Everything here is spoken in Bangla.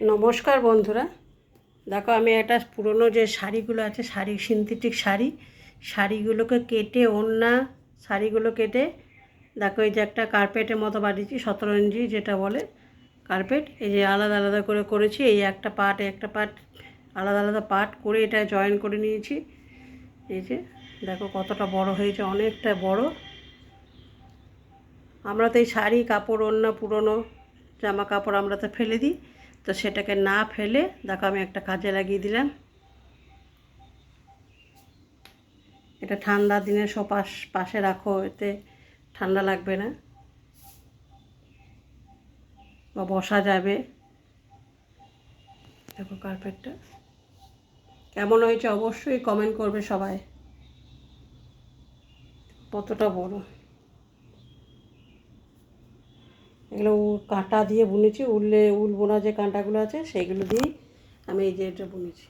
নমস্কার বন্ধুরা। দেখো, আমি একটা পুরনো যে শাড়িগুলো আছে, শাড়ি, সিনথেটিক শাড়ি, শাড়িগুলোকে কেটে ওড়না, শাড়িগুলো কেটে, দেখো, এই যে একটা কার্পেটের মতো বানিয়েছি শতরঞ্জি যেটা বলে কার্পেট, এই যে আলাদা আলাদা করে করেছি, এই একটা পার্ট একটা পার্ট, আলাদা আলাদা পার্ট করে এটা জয়েন করে নিয়েছি। এই যে, দেখো, কতটা বড় হয়েছে, অনেকটা বড়। আমরা তো এই শাড়ি, কাপড়, ওড়না, পুরনো জামা কাপড় আমরা তো ফেলে দিই। তো সেটাকে না ফেলে, দেখো আমি একটা কাজে লাগিয়ে দিলাম। এটা ঠান্ডা দিনে সোপাশ পাশে রাখো, এতে ঠান্ডা লাগবে না। বা বসা যাবে। দেখো কার্পেটটা কেমন হয়েছে অবশ্যই কমেন্ট করবে সবাই। কতটা বড়। এগুলো কাঁটা দিয়ে বুনেছি, উললে উল বোনা যে কাঁটাগুলো আছে, সেইগুলো দিয়েই আমি এই যে এটা বুনেছি।